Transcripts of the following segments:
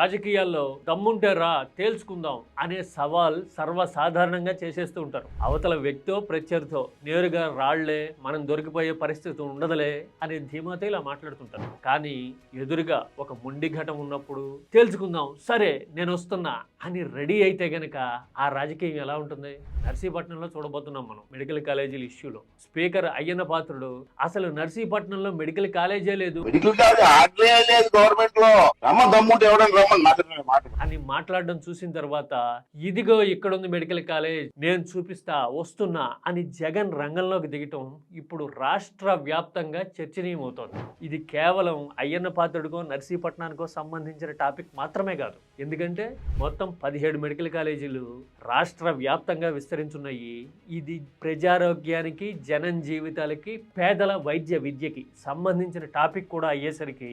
రాజకీయాల్లో దమ్ముంటే రా తేల్చుకుందాం అనే సవాల్ సర్వసాధారణంగా చేసేస్తూ ఉంటారు. అవతల వ్యక్తో ప్రత్యర్థితో నేరుగా రాళ్ళే మనం దొరికిపోయే పరిస్థితి ఉండదులే అనే ధీమాతో ఇలా మాట్లాడుతుంటారు. కానీ ఎదురుగా ఒక ముండి ఘటం ఉన్నప్పుడు తేల్చుకుందాం సరే నేను వస్తున్నా అని రెడీ అయితే గనక ఆ రాజకీయం ఎలా ఉంటుంది? నర్సీపట్నంలో చూడబోతున్నాం మనం మెడికల్ కాలేజీల ఇష్యూలో. స్పీకర్ అయ్యన్న పాత్రుడు అసలు నర్సీపట్నంలో మెడికల్ కాలేజే లేదు. మెడికల్ కాలేజ్ లేదు గవర్నమెంట్. లో ఎవడని రమ్మని మాట్లాడే. మాట అని మాట్లాడడం చూసిన తర్వాత ఇదిగో ఇక్కడ ఉంది మెడికల్ కాలేజ్ నేను చూపిస్తా వస్తున్నా అని జగన్ రంగంలోకి దిగటం ఇప్పుడు రాష్ట్ర వ్యాప్తంగా చర్చనీయమవుతోంది. ఇది కేవలం అయ్యన్న పాత్రుడికో నర్సీపట్నానికో సంబంధించిన టాపిక్ మాత్రమే కాదు. ఎందుకంటే మొత్తం పదిహేడు మెడికల్ కాలేజీలు రాష్ట్ర వ్యాప్తంగా విస్తరించున్నాయి. ఇది ప్రజారోగ్యానికి జనం జీవితాలకి పేదల వైద్య విద్యకి సంబంధించిన టాపిక్ కూడా అయ్యేసరికి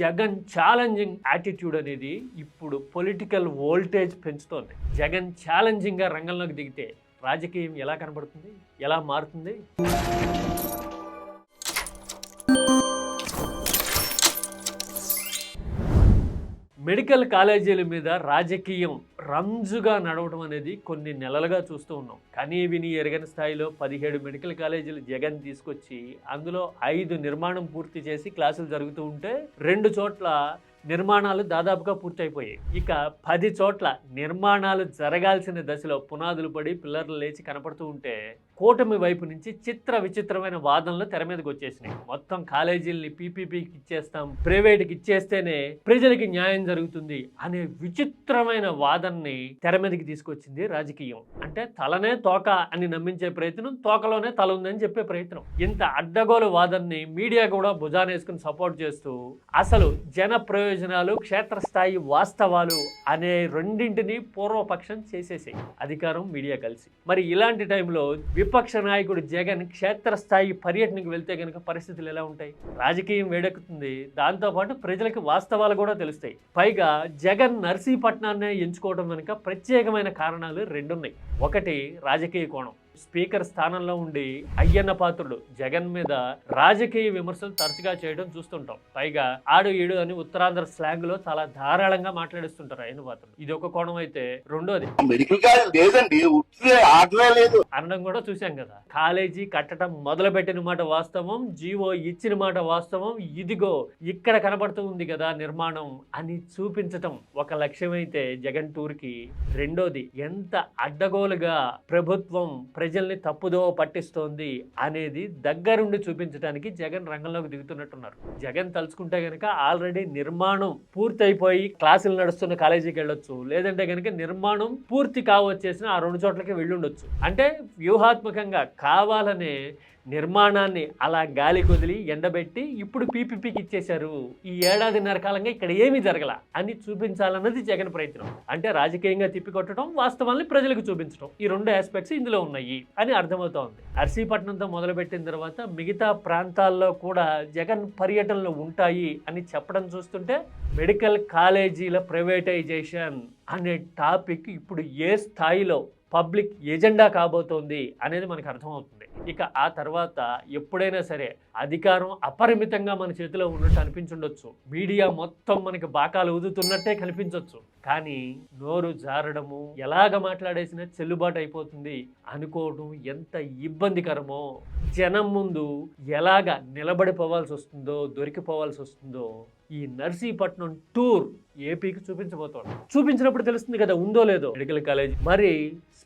జగన్ ఛాలెంజింగ్ యాటిట్యూడ్ అనేది ఇప్పుడు పొలిటికల్ వోల్టేజ్ పెంచుతోంది. జగన్ ఛాలెంజింగ్గా రంగంలోకి దిగితే రాజకీయం ఎలా కనబడుతుంది? ఎలా మారుతుంది? మెడికల్ కాలేజీల మీద రాజకీయం రంజుగా నడవడం అనేది కొన్ని నెలలుగా చూస్తూ ఉన్నాం. కానీ విని ఎరగని స్థాయిలో పదిహేడు మెడికల్ కాలేజీలు జగన్ తీసుకొచ్చి అందులో ఐదు నిర్మాణం పూర్తి చేసి క్లాసులు జరుగుతూ ఉంటే రెండు చోట్ల నిర్మాణాలు దాదాపుగా పూర్తయిపోయాయి. ఇక పది చోట్ల నిర్మాణాలు జరగాల్సిన దశలో పునాదులు పడి పిల్లర్లు లేచి కనపడుతూ ఉంటే కూటమి వైపు నుంచి చిత్ర విచిత్రమైన వాదనలు తెర మీదకి వచ్చేసినాయి. మొత్తం కాలేజీల్ని పీపీపీకి ఇచ్చేస్తాం ప్రైవేట్కి ఇచ్చేస్తేనే ప్రజలకి న్యాయం జరుగుతుంది అనే విచిత్రమైన వాదనని తెర మీదకి తీసుకొచ్చింది రాజకీయం. అంటే తలనే తోక అని నమ్మించే ప్రయత్నం తోకలోనే తల ఉందని చెప్పే ప్రయత్నం. ఇంత అడ్డగోలు వాదనని మీడియా కూడా భుజానేసుకుని సపోర్ట్ చేస్తూ అసలు జన ప్రయోజనాలు క్షేత్రస్థాయి వాస్తవాలు అనే రెండింటిని పూర్వపక్షం చేసేసాయి. అధికారం మీడియా కలిసి. మరి ఇలాంటి టైంలో విపక్ష నాయకుడు జగన్ క్షేత్రస్థాయి పర్యటనకు వెళ్తే కనుక పరిస్థితులు ఎలా ఉంటాయి? రాజకీయం వేడెక్కుతుంది. దాంతోపాటు ప్రజలకు వాస్తవాలు కూడా తెలుస్తాయి. పైగా జగన్ నర్సీపట్నాన్నే ఎంచుకోవడం వెనుక ప్రత్యేకమైన కారణాలు రెండున్నాయి. ఒకటి రాజకీయ కోణం. స్పీకర్ స్థానంలో ఉండి అయ్యన్న పాత్రుడు జగన్ మీద రాజకీయ విమర్శలు తరచుగా చేయడం చూస్తుంటాం. పైగా ఆడు ఈడు అని ఉత్తరాంధ్ర స్లాంగ్లో చాలా ధారాళంగా మాట్లాడిస్తుంటారు అయ్యన్న పాత్రుడు. ఇది ఒక కోణం అయితే. రెండోది. అనడం కూడా చూశాం కదా. కాలేజీ కట్టడం మొదలు పెట్టిన మాట వాస్తవం జీవో ఇచ్చిన మాట వాస్తవం. ఇదిగో ఇక్కడ కనబడుతూ ఉంది కదా నిర్మాణం అని చూపించటం ఒక లక్ష్యమైతే జగన్ టూర్కి రెండోది ఎంత అడ్డగోలుగా ప్రభుత్వం ప్రజల్ని తప్పుదో పట్టిస్తోంది అనేది దగ్గరుండి చూపించడానికి జగన్ రంగంలోకి దిగుతున్నట్టున్నారు. జగన్ తలుచుకుంటే గనక ఆల్రెడీ నిర్మాణం పూర్తయిపోయి క్లాసులు నడుస్తున్న కాలేజీకి వెళ్ళొచ్చు. లేదంటే గనక నిర్మాణం పూర్తి కావచ్చేసిన ఆ రెండు చోట్లకి వెళ్ళుండొచ్చు. అంటే వ్యూహాత్మకంగా కావాలనే నిర్మాణాన్ని అలా గాలి కొదిలి ఎండబెట్టి ఇప్పుడు పీపీపీకి ఇచ్చేశారు. ఈ ఏడాదిన్నర కాలంగా ఇక్కడ ఏమీ జరగల. అని చూపించాలన్నది జగన్ ప్రయత్నం. అంటే రాజకీయంగా తిప్పికొట్టడం వాస్తవాన్ని ప్రజలకు చూపించడం. ఈ రెండు ఆస్పెక్ట్స్ ఇందులో ఉన్నాయి అని అర్థమవుతోంది. అర్సీపట్నంతో మొదలుపెట్టిన తర్వాత మిగతా ప్రాంతాల్లో కూడా జగన్ పర్యటనలు ఉంటాయి అని చెప్పడం చూస్తుంటే మెడికల్ కాలేజీల ప్రైవేటైజేషన్ అనే టాపిక్ ఇప్పుడు ఏ స్థాయిలో పబ్లిక్ ఎజెండా కాబోతోంది అనేది మనకు అర్థమవుతుంది. ఇక ఆ తర్వాత ఎప్పుడైనా సరే అధికారం అపరిమితంగా మన చేతిలో ఉన్నట్టు అనిపించుండొచ్చు. మీడియా మొత్తం మనకి బాకాలు ఊదుతున్నట్టే కనిపించవచ్చు కానీ నోరు జారడము ఎలాగ మాట్లాడేసినా చెల్లుబాటు అయిపోతుంది అనుకోవడం ఎంత ఇబ్బందికరమో జనం ముందు ఎలాగ నిలబడిపోవాల్సి వస్తుందో దొరికిపోవాల్సి వస్తుందో ఈ నర్సీపట్నం టూర్ ఏపీకి చూపించబోతోంది. చూపించినప్పుడు తెలుస్తుంది కదా ఉందో లేదో. Medical college. మరి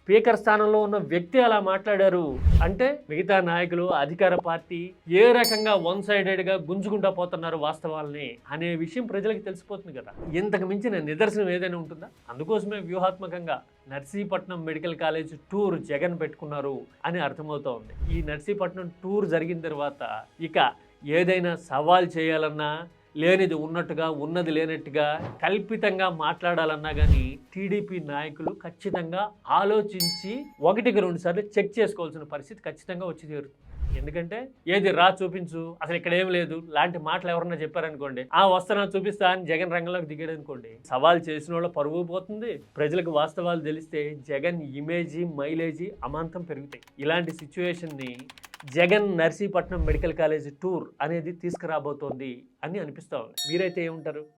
స్పీకర్ స్థానంలో ఉన్న వ్యక్తి అలా మాట్లాడారు అంటే మిగతా నాయకులు అధికార పార్టీ ఏ రకంగా వన్ సైడెడ్గా గుంజుకుంటా పోతున్నారు వాస్తవాల్ని అనే విషయం ప్రజలకు తెలిసిపోతుంది కదా. ఇంతకు మించిన నిదర్శనం ఏదైనా ఉంటుందా? అందుకోసమే వ్యూహాత్మకంగా Narsipatnam medical college tour Jagan పెట్టుకున్నారు అని అర్థమవుతోంది ఈ నర్సీపట్నం టూర్ జరిగిన తర్వాత ఇక ఏదైనా సవాల్ చేయాలన్నా లేనిది ఉన్నట్టుగా ఉన్నది లేనట్టుగా కల్పితంగా మాట్లాడాలన్నా కానీ టీడీపీ నాయకులు ఖచ్చితంగా ఆలోచించి ఒకటికి రెండు సార్లు చెక్ చేసుకోవాల్సిన పరిస్థితి ఖచ్చితంగా వచ్చి తీరుతుంది. ఎందుకంటే ఏది రా చూపించు అసలు ఇక్కడ ఏం లేదు లాంటి మాటలు ఎవరన్నా చెప్పారనుకోండి ఆ వస్తున్నా చూపిస్తా అని జగన్ రంగంలోకి దిగాడు అనుకోండి సవాల్ చేసిన వాళ్ళ పరువు పోతుంది. ప్రజలకు వాస్తవాలు తెలిస్తే జగన్ ఇమేజీ మైలేజీ అమాంతం పెరుగుతాయి. ఇలాంటి సిచ్యువేషన్ని Jagan Narsipatnam medical college tour అనేది తీసుకురాబోతోంది అని అనిపిస్తా ఉంది. మీరైతే ఏముంటారు?